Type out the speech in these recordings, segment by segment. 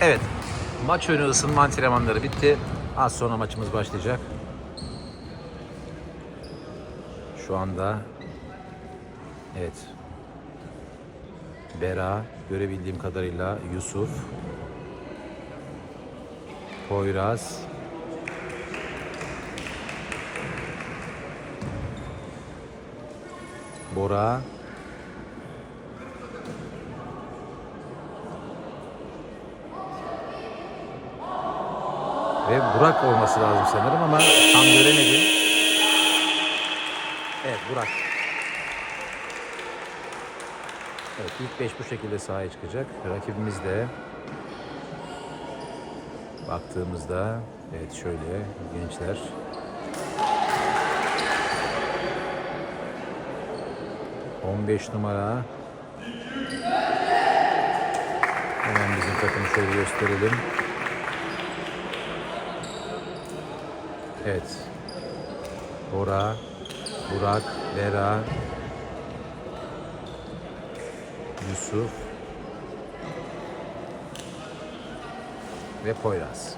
Evet. Maç önü ısınma antrenmanları bitti. Az sonra maçımız başlayacak. Şu anda evet. Bera görebildiğim kadarıyla Yusuf Poyraz Bora ve Burak olması lazım sanırım ama tam göremedim. Evet Burak. Evet ilk beş bu şekilde sahaya çıkacak. Rakibimiz de baktığımızda evet şöyle gençler 15 numara Hemen bizim takımı şöyle gösterelim. Evet. Bora, Burak, Vera, Yusuf ve Poyraz.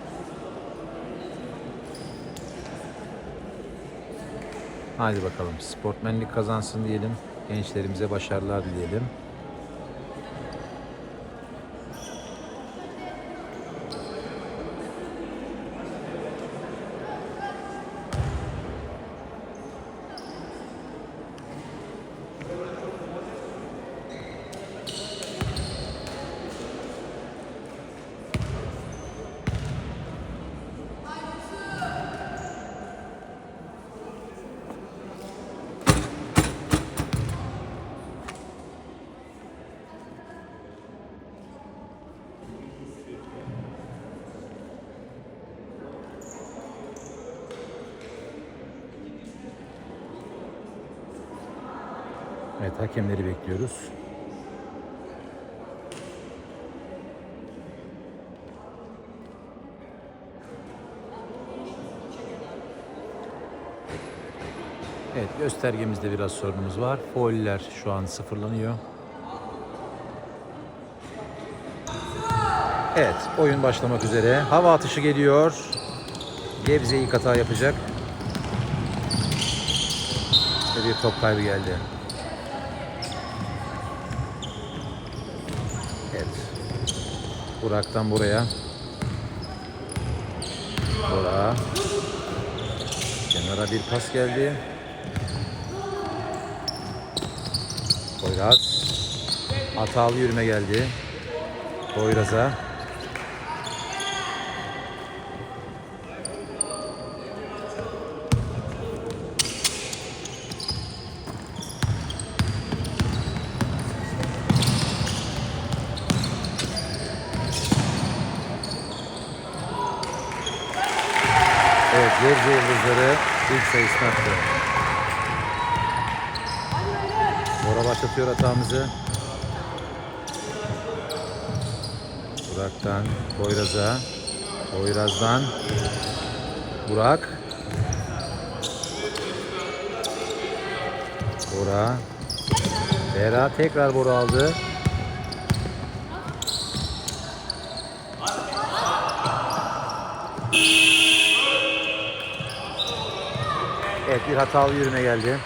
Hadi bakalım sportmenlik kazansın diyelim. Gençlerimize başarılar dileyelim. Evet hakemleri bekliyoruz. Evet göstergemizde biraz sorunumuz var. Fauller şu an sıfırlanıyor. Evet oyun başlamak üzere. Hava atışı geliyor. Gebze ilk hata yapacak. Ve bir top kaybı geldi. Evet. Burak'tan buraya. Burak. Kenara bir pas geldi. Poyraz. Hatalı yürüme geldi. Poyraz'a. Evet, Gebze Yıldızları ilk sayısını attı. Bora başlatıyor hatamızı. Burak'tan Poyraz'a. Poyraz'dan Burak. Bora. Bera tekrar Bora aldı. Evet bir hatalı yürüme geldi.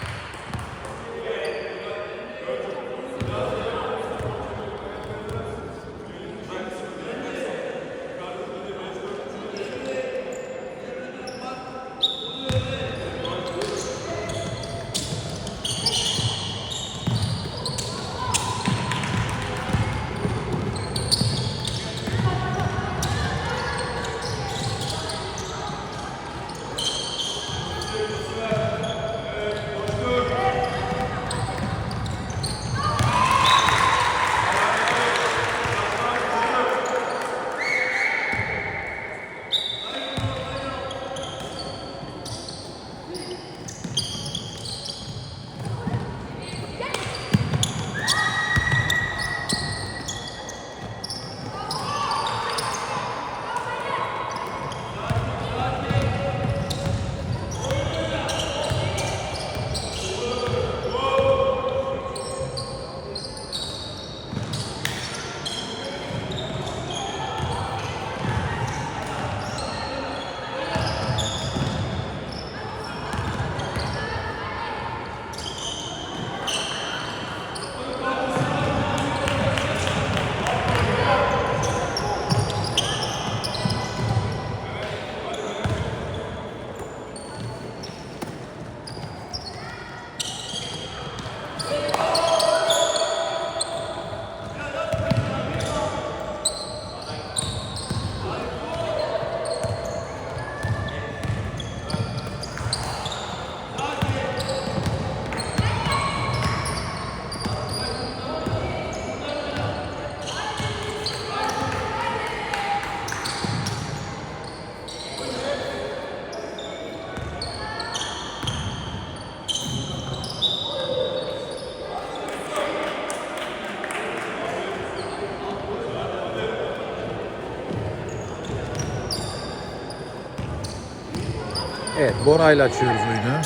Evet, Bora'yla açıyoruz oyunu.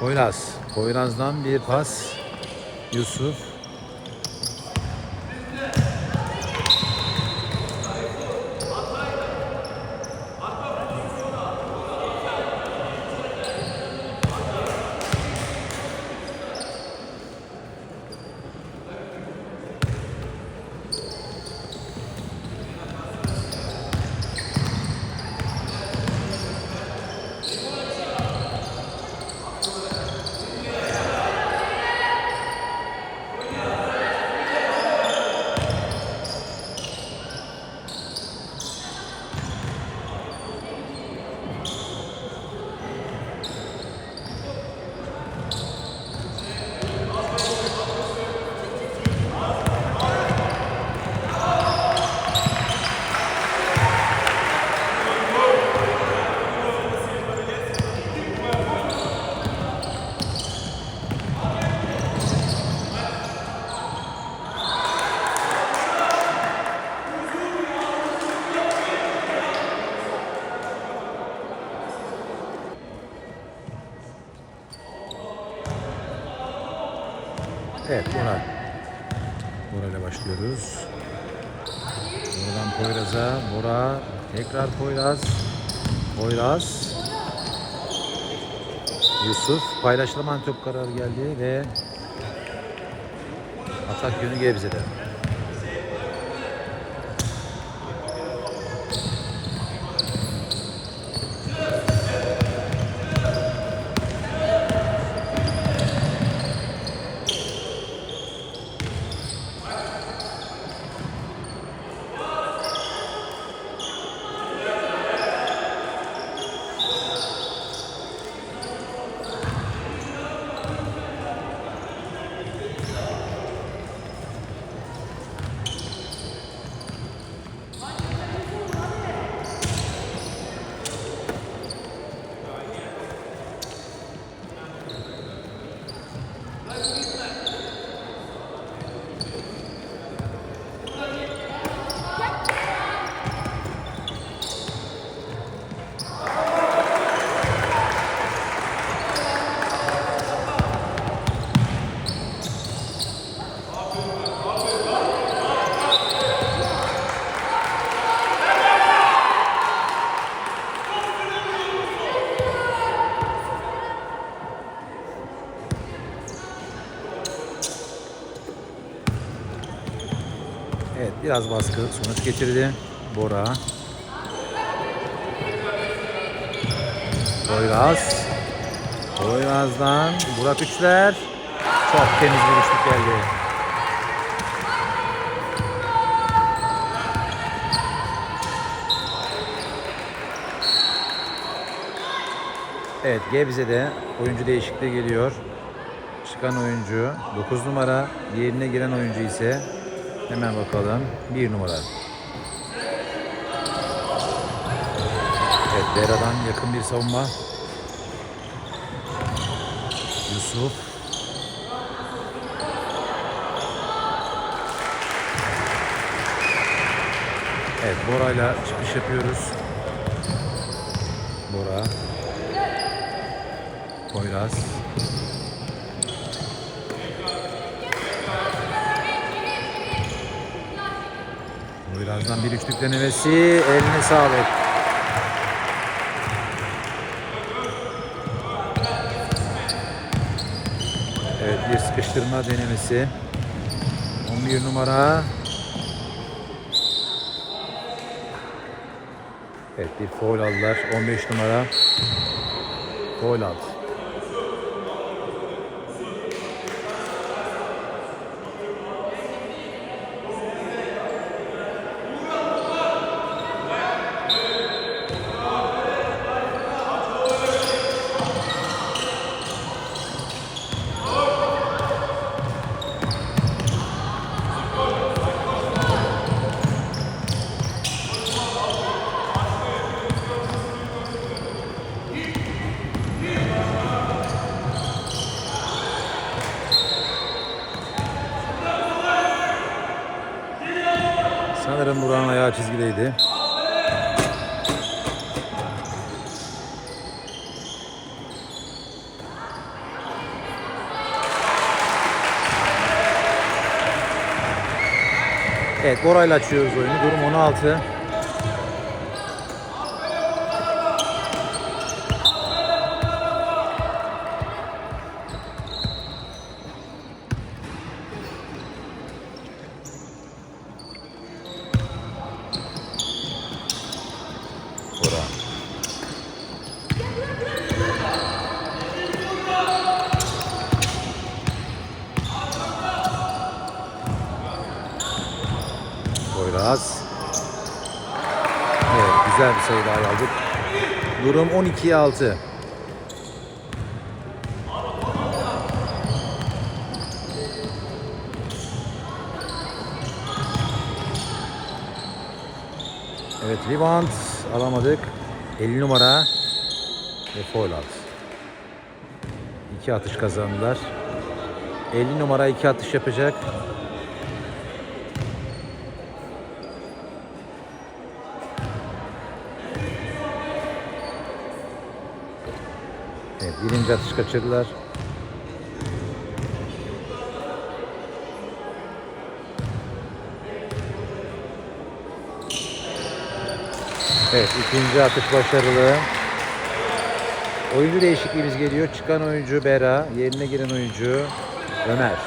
Poyraz. Poyraz'dan bir pas. Yusuf. Evet. Bora ile başlıyoruz. Buradan Poyraz'a, Bora, tekrar Poyraz. Poyraz. Yusuf paylaşılan top kararı geldi ve atak yönü Gebze'de. Evet biraz baskı sonuç getirdi. Bora. Poyraz. Poyraz'dan Burak Üçler. Çok temiz bir üçlük geldi. Evet Gebze'de oyuncu değişikliği geliyor. Çıkan oyuncu 9 numara, yerine giren oyuncu ise hemen bakalım 1 numara. Evet Bera'dan yakın bir savunma. Yusuf. Evet Bora'yla çıkış yapıyoruz. Bora. Poyraz. Poyraz'dan bir üçlük denemesi. Eline sağlık. Evet bir sıkıştırma denemesi. 11 numara. Evet bir foul aldılar. 15 numara. Foul aldı. Evet Bora'yla açıyoruz oyunu. Durum 16. Bora. Poyraz. Evet güzel bir sayı daha aldık. Durum 12'ye 6. Evet rebound alamadık. 50 numara ve foul out. İki atış kazandılar. 50 numara iki atış yapacak. Birinci atış kaçırdılar. Evet, ikinci atış başarılı. Oyuncu değişikliğimiz geliyor. Çıkan oyuncu Bera, yerine giren oyuncu Ömer.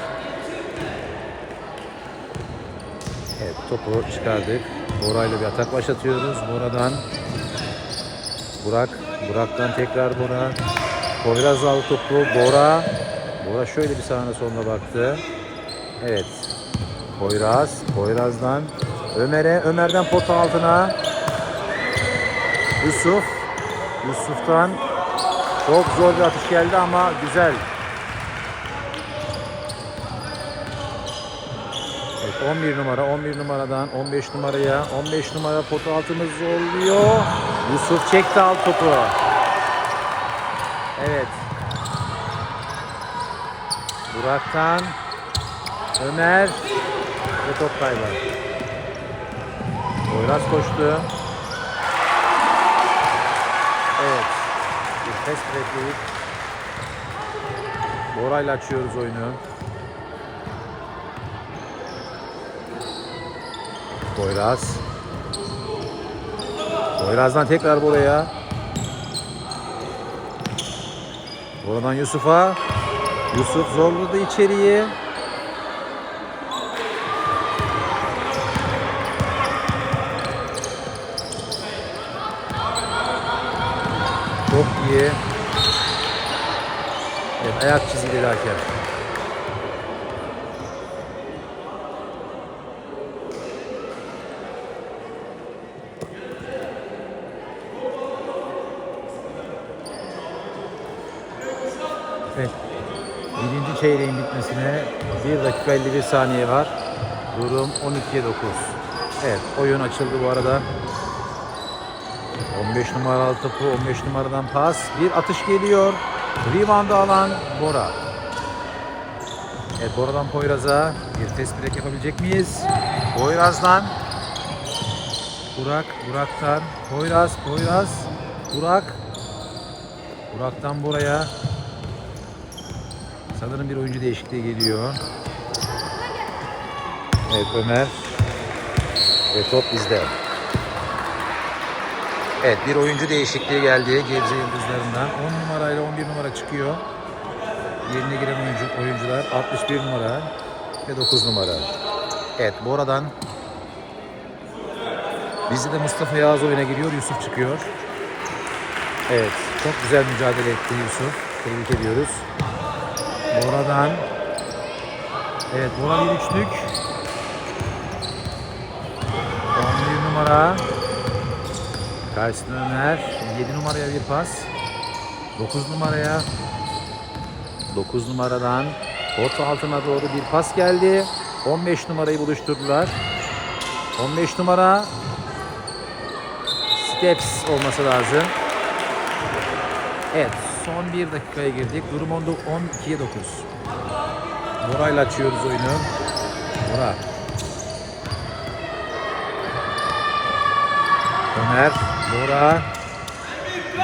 Evet, topu çıkardık. Bora'yla bir atak başlatıyoruz. Bora'dan Burak, Burak'tan tekrar Bora. Poyraz aldı topu. Bora. Bora şöyle bir sağına soluna baktı. Evet. Poyraz. Poyraz'dan Ömer'e. Ömer'den pota altına. Yusuf. Yusuf'tan çok zor bir atış geldi ama güzel. Evet 11 numara 11 numaradan 15 numaraya 15 numara potu altımız oluyor. Yusuf çekti alt topu. Evet. Burak'tan Ömer ve top kaybı. Boyraz koştu. Evet. Bir test breakleyip Bora'yla açıyoruz oyunu. Boyraz. Boyraz'dan tekrar buraya. Buradan Yusuf'a. Yusuf zorladı içeriye. Çok iyi. Evet, ayak çizgileri hakem. Evet. Birinci çeyreğin bitmesine 1 dakika 51 saniye var. Durum 12'ye 9. Evet oyun açıldı bu arada. 15 numaralı topu 15 numaradan pas. Bir atış geliyor. Rebound'ı alan Bora. Evet Bora'dan Poyraz'a bir test break yapabilecek miyiz? Poyraz'dan Burak, Burak'tan Poyraz, Poyraz, Burak. Burak'tan Bora'ya Sanırım bir oyuncu değişikliği geliyor. Evet Ömer. Ve top bizde. Evet bir oyuncu değişikliği geldi Gebze Yıldızlarından. 10 numarayla 11 numara çıkıyor. Yerine giren oyuncu, oyuncular 61 numara ve 9 numara. Evet Bora'dan bizde de Mustafa Yağız oyuna giriyor. Yusuf çıkıyor. Evet çok güzel mücadele etti Yusuf. Tebrik ediyoruz. Bora'dan Evet Bora bir üçlük. 11 numara. Karşısında Ömer. 7 numaraya bir pas. 9 numaraya. 9 numaradan Pot altına doğru bir pas geldi. 15 numarayı buluşturdular. 15 numara. Steps olması lazım. Evet Son 1 dakikaya girdik. Durum 12'ye 9. Bora'yla açıyoruz oyunu. Bora. Ömer. Bora.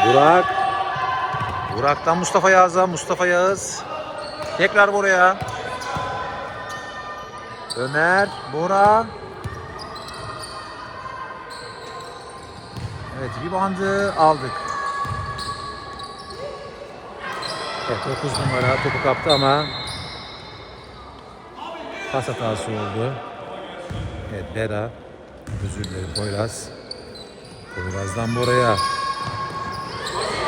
Burak. Burak'tan Mustafa Yağız'a. Mustafa Yağız. Tekrar Bora'ya. Ömer. Bora. Evet bir ribandı aldık. Evet 9 numara topu kaptı ama pas hatası oldu. Evet Bera. Özür dilerim Poyraz. Poyraz'dan Bora'ya.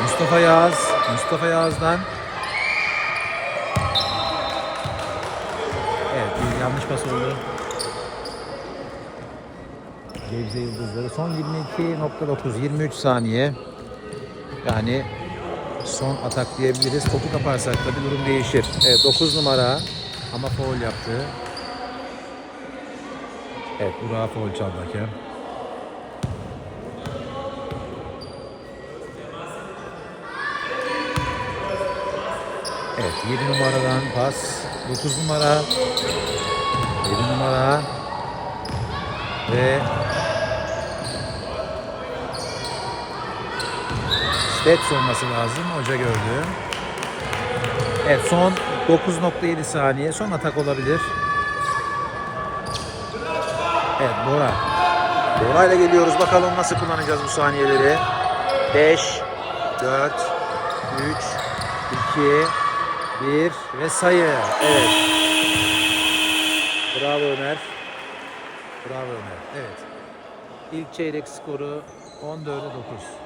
Mustafa Yağız. Mustafa Yağız'dan. Evet bir yanlış pas oldu. Gebze Yıldızları son 22.9 23 saniye. Yani son atak diyebiliriz. Topu kaparsak da bir durum değişir. Evet 9 numara ama foul yaptı. Evet Burak'a foul çaldı hakem. Evet 7 numaradan pas. 9 numara. 7 numara. Ve Stets olması lazım. Hoca gördü. Evet son 9.7 saniye. Son atak olabilir. Evet Bora. Bora ile geliyoruz. Bakalım nasıl kullanacağız bu saniyeleri. 5, 4, 3, 2, 1 ve sayı. Evet. Bravo Ömer. Bravo Ömer. Evet. İlk çeyrek skoru 14'e 9.